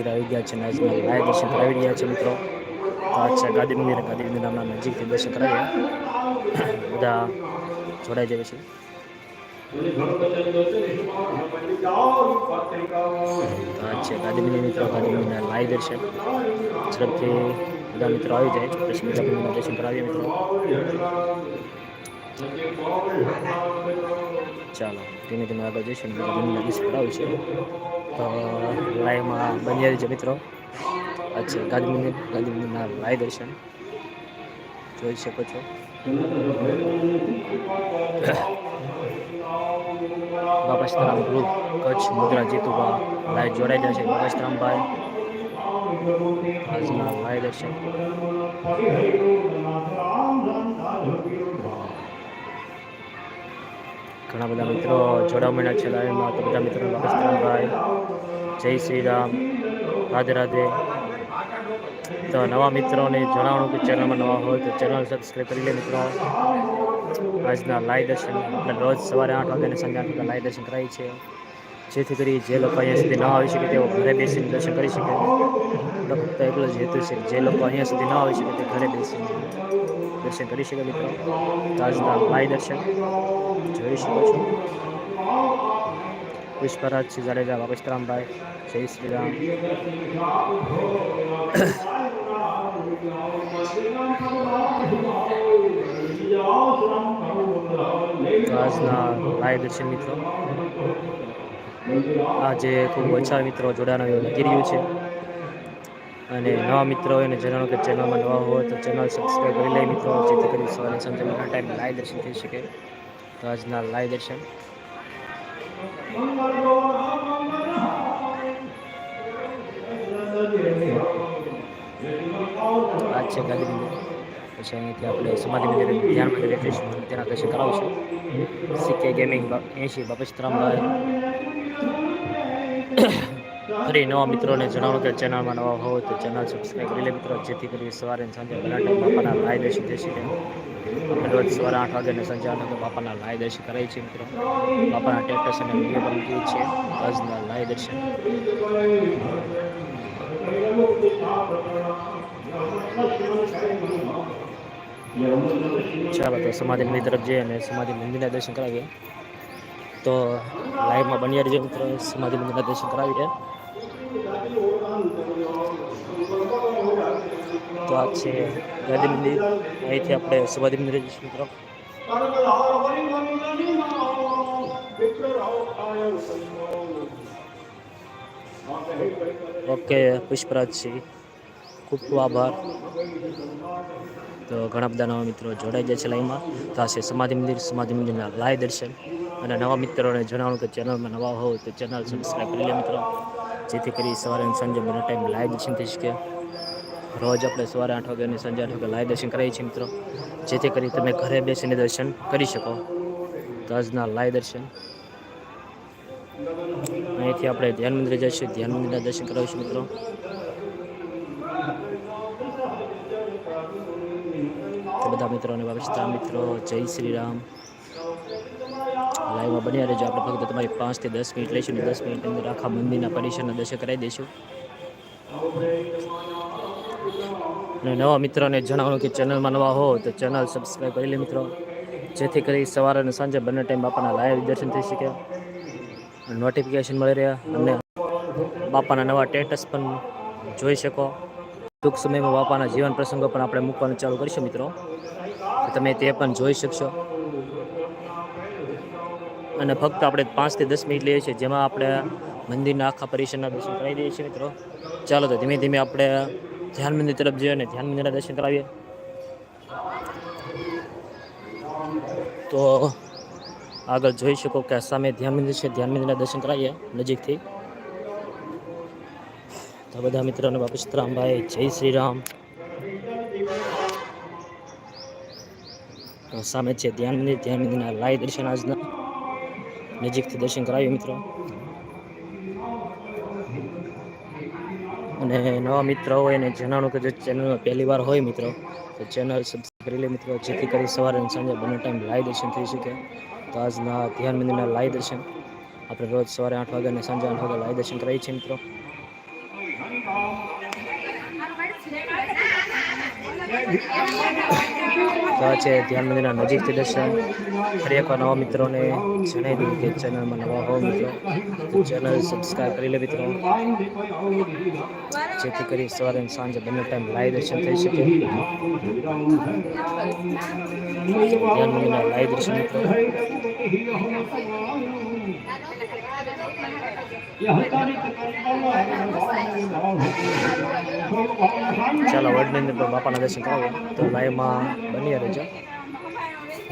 મંદિર આવી ગયા છે આજના લાય દર્શન કરાવી રહ્યા છે મિત્રો. આ છે ગાદી મંદિર ગાદી મંદિર નામના નજીકથી દર્શન કરાવીએ. બધા જોડાઈ જાય છે આ ગાદી મંદિર મિત્રો, ગાદી મંદિરના દર્શન. બધા મિત્રો આવી જાય. બધા મંદિરના દર્શન કરાવીએ મિત્રો. ચાલો, ધીમે ધીમે આગળ જઈશું બધા મંદિરના દર્શન તો લાઈવમાં બની છે મિત્રો. અચ્છા ગાંધી મંદિર ગાંધી મંદિરના લાઈવ દર્શન જોઈ શકો છો. બાપસ્તરામ ગ્રુપ કચ્છ, મુદ્રા જીતુભા લાઈવ જાય છે. બાપસ્તરામભાઈ આજના લાઈવ દર્શન. ઘણા બધા મિત્રો જોડાવા છે લાઈવમાં તો બધા મિત્રો બાપસ્તરામભાઈ જય શ્રી રામ. રાધે રાધે. તો નવા મિત્રોને જણાવવાનું કે ચેનલમાં નવા હોય તો ચેનલ સબસ્ક્રાઈબ કરી લે મિત્રો. આજના લાઈવ દર્શન આપણે રોજ સવારે આઠ વાગ્યાને સંધ્યા આઠ વાગ્યા લાઈવ દર્શન કરાય છીએ જેથી કરી જે લોકો અહીંયા સુધી ન આવી શકે તેઓ ઘરે બેસીને દર્શન કરી શકે. ફક્ત એટલો જ હેતુ છે. જે લોકો અહીંયા સુધી ન આવી શકે તે ઘરે બેસીને દર્શન કરી શકે મિત્રો. તાજના ભાઈ દર્શન જોઈ શકો છો. પુષ્પરાજસિંહ જાડેજા બાપસ્તરામભાઈ જય શ્રી રામ. આજના લાઈવ દર્શન મિત્રો. આજે ખૂબ ઓછા મિત્રો જોડાણ એવું રહ્યું છે. અને નવા મિત્રો હોય અને જણાવો કે ચેનલમાં નવા હોય તો ચેનલ સબસ્ક્રાઈબ કરી લે મિત્રો. જેથી કરી સવારે સાંજે ઘણા ટાઈમ લાઈવ દર્શન થઈ શકે. તો આજના લાઈવ દર્શન. આજ છે ગાંધી મંદિર. પછી અહીંથી આપણે સમાધિ મંદિર ધ્યાન મંદિર તેના દર્શન કરાવશું સીકે ગેમિંગ એંશી બાપસ્તરામભાઈ ફરી નવા મિત્રોને જણાવો કે ચેનલમાં નવા હોય તો ચેનલ સબસ્ક્રાઈબ કરી લે મિત્રો. જેથી કરી સવારે સાંજે ટાઈમ બાપાના લાઈવ દેશી દેશી રોજ સવારે આઠ વાગે અને સાંજે આઠ વાગે બાપાના લાય દર્શન કરાય છે મિત્રો. બાપાના ટેક્ટર્સ અને વીડિયો પણ મૂકીએ છે. આજના લાય દર્શન. ચાલો તો સમાધિ મંદિર તરફ જઈએ અને સમાધિ મંદિરના દર્શન કરાવીએ. તો લાઈવમાં બન્યા રહીએ મિત્રો. સમાધિ મંદિરના દર્શન કરાવીએ. તો આ છે ગાંધી મંદિર. અહીંથી આપણે સમાધિ મંદિર જઈશું મિત્રો. ઓકે પુષ્પરાજસિંહ ખૂબ ખૂબ આભાર. તો ઘણા બધા નવા મિત્રો જોડાઈ જાય છે લાઈનમાં તો આ છે સમાધિ મંદિર, સમાધિ મંદિરના લાઈવ દર્શન. અને નવા મિત્રોને જણાવું કે ચેનલમાં નવા હોવ તો ચેનલ સબસ્ક્રાઈબ કરી લે મિત્રો. જેથી કરી સવારે અને સાંજે બંને ટાઈમ લાઈવ દર્શન થઈ શકે રોજ આપણે સવારે આઠ વાગે અને સાંજે આઠ વાગે લાઈવ દર્શન કરાવીએ છીએ મિત્રો. જેથી કરી તમે ઘરે બેસીને દર્શન કરી શકો. તો આજના લાઈવ દર્શન. અહીંથી આપણે ધ્યાન મંદિરે જઈશું. ધ્યાન મંદિરના દર્શન કરાવીશું મિત્રો. બધા મિત્રોને વાપસતા મિત્રો જય શ્રી રામ. લાઈવમાં બન્યા રહેજો. આપણે ફક્ત તમારી પાંચથી દસ મિનિટ લઈશું ને દસ મિનિટની અંદર આખા મંદિરના પરિસરના દર્શન કરાવી દઈશું. અને નવા મિત્રોને જણાવવાનું કે ચેનલમાં નવા હો તો ચેનલ સબસ્ક્રાઈબ કરી લે મિત્રો. જેથી કરી સવારે અને સાંજે બંને ટાઈમ બાપાના લાઈવ દર્શન થઈ શકે. નોટિફિકેશન મળી રહ્યા અને બાપાના નવા સ્ટેટસ પણ જોઈ શકો. ટૂંક સમયમાં બાપાના જીવન પ્રસંગો પણ આપણે મૂકવાનું ચાલુ કરીશું મિત્રો. તમે તે પણ જોઈ શકશો. અને ફક્ત આપણે પાંચથી દસ મિનિટ લઈએ છીએ, જેમાં આપણે મંદિરના આખા પરિસરના દર્શન કરાવી દઈએ છીએ મિત્રો. ચાલો તો ધીમે ધીમે આપણે ધ્યાન મંદિર તરફ જઈએ અને ધ્યાન મંદિરના દર્શન કરાવીએ. તો આગળ જોઈ શકો કે સામે ધ્યાન મંદિર છે, ધ્યાન મંદિરના દર્શન કરાવીએ નજીકથી. તો બધા મિત્રોને બાપુ સીતરામભાઈ જય શ્રી રામ. સામે છે ધ્યાન મંદિર, ધ્યાન મંદિરના લાઈવ દર્શન આજના. નજીકથી દર્શન કરાવીએ મિત્રો. અને નવા મિત્ર હોય અને જણાવું કે જો ચેનલમાં પહેલી વાર હોય, મિત્રો, તો ચેનલ સબસ્ક્રાઈબ કરી લે, મિત્રો. જેથી કરી સવારે અને સાંજે બંને ટાઈમ લાઈવ દર્શન થઈ શકે. તો આજના ધ્યાન મંદિરના લાઈવ દર્શન. આપણે રોજ સવારે આઠ વાગે અને સાંજે આઠ વાગે લાઈવ દર્શન કરાવીએ છીએ, મિત્રો. તો આ છે ધ્યાન મંદિરના નજીકથી દર્શન. ફરી એકવાર નવા મિત્રોને જણાવી દઉં કે ચેનલમાં નવા હો મિત્રો ચેનલ સબસ્ક્રાઈબ કરી લે મિત્રો. જેથી કરી સવારે સાંજે બંને ટાઈમ લાઈવ દર્શન થઈ શકે. ધ્યાન મંદિરના લાઈવ દર્શન મિત્રો. ચાલો વડની અંદર બાપાના દર્શન કરાવો તો લાઈવમાં બની રહેજો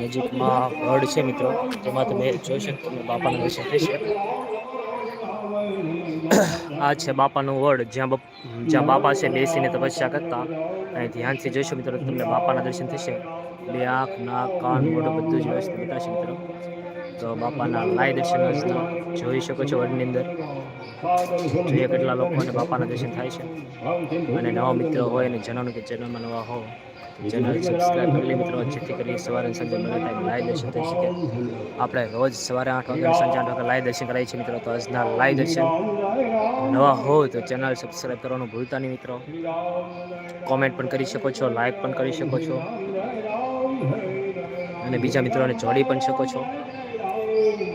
નજીકમાં વડ છે મિત્રો. તેમાં તમે જોઈ શકો તમને બાપાના દર્શન થશે આ છે બાપાનું વડ. જ્યાં બાપ- જ્યાં બાપા છે, બેસીને તપસ્યા કરતા. અને ધ્યાનથી જોઈશો મિત્રો, તમને બાપાના દર્શન થશે. બે આંખ, નાક, કાન, મોઢું, બધું જ વ્યવસ્થિત બતાવશે મિત્રો. તો બાપાના લાય દર્શન જોઈ શકો છો વડની અંદર. જોઈએ કેટલા લોકોને બાપાના દર્શન થાય છે. અને નવા મિત્રો હોય અને જણાવવાનું કે ચેનલમાં નવા હો, ચેનલ સબસ્ક્રાઈબ કરી મિત્રો. જેથી કરી સવારે સાંજે બંને ટાઈમ લાઈવ દર્શન શકે. આપણે રોજ સવારે આઠ વાગે સાંજે આઠ વાગે લાઈવ દર્શન કરાવીએ છીએ તો આજના લાઈવ દર્શન નવા હો તો ચેનલ સબસ્ક્રાઈબ કરવાનું ભૂલતા નહીં મિત્રો. કોમેન્ટ પણ કરી શકો છો લાઈક પણ કરી શકો છો. અને બીજા મિત્રોને જોડી પણ શકો છો.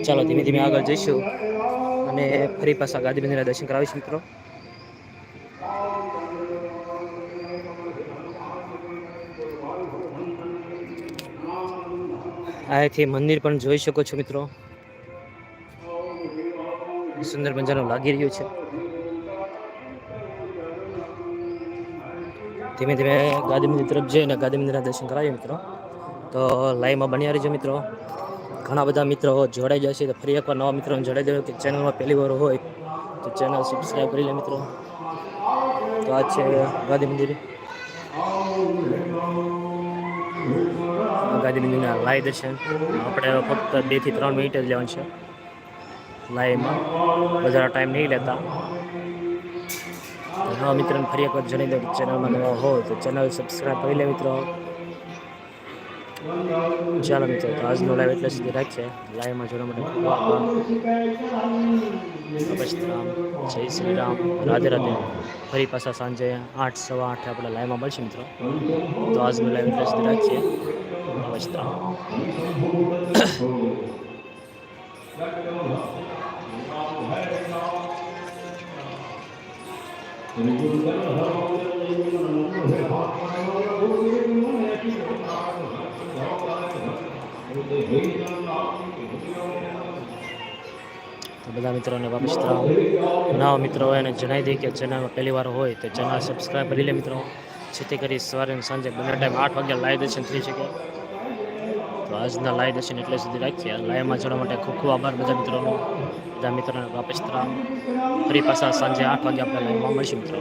ચાલો ધીમે ધીમે આગળ જઈશું અને ફરી પાછા મંદિરના દર્શન કરાવીશું મિત્રો. અહીંથી મંદિર પણ જોઈ શકો છો મિત્રો. સુંદર મજાનું લાગી રહ્યું છે. ધીમે ધીમે ગાંધી મંદિર તરફ જઈને ગાદી મંદિરના દર્શન કરાવીએ મિત્રો. તો લાઈવમાં બન્યા રહેજો મિત્રો. ઘણા બધા મિત્રો જોડાઈ જશે તો ફરી એકવાર નવા મિત્રોને જોડાઈ દેજો કે ચેનલમાં પહેલી વાર હોય તો ચેનલ સબસ્ક્રાઈબ કરી લે મિત્રો. તો આ છે ગાંધી મંદિર. ગાંધી મંદિરના લાઈવ દર્શન. આપણે ફક્ત બેથી ત્રણ મિનિટ જ લેવાનું છે. લાઈવમાં વધારે ટાઈમ નહીં લેતા. નવા મિત્રોને ફરી એકવાર જણાવી દઉં ચેનલમાં નવા હોય તો ચેનલ સબસ્ક્રાઈબ કરી લે મિત્રો. ચાલો મિત્રો, તો આજનો લાઈવ એટલે સુધી રાખશે લાઈવમાં જોવા માટે જય શ્રી રામ. રાધે રાધે. ફરી પાછા સાંજે આઠ, સવા આઠે આપણે લાઈવમાં મળશે મિત્રો. તો આજનો લાઈવ એટલે સુધી રાખીએ નમસ્તે તો બધા મિત્રોને વાપસ રામ નવા મિત્રો હોય એને જણાવી દઈએ કે ચેનલમાં પહેલી વાર હોય તો ચેનલ સબસ્ક્રાઈબ કરી લે મિત્રો. જેથી કરી સવારે અને સાંજે બંને ટાઈમ આઠ વાગ્યા લાઈવ દર્શન થઈ શકે. તો આજના લાઈવ દર્શન એટલે સુધી રાખીએ. લાઈવમાં જોડવા માટે ખૂબ ખૂબ આભાર બધા મિત્રોનો. બધા મિત્રોને વાપસ રામ ફરી પાછા સાંજે આઠ વાગે આપણે લાઈવમાં મળીશું મિત્રો.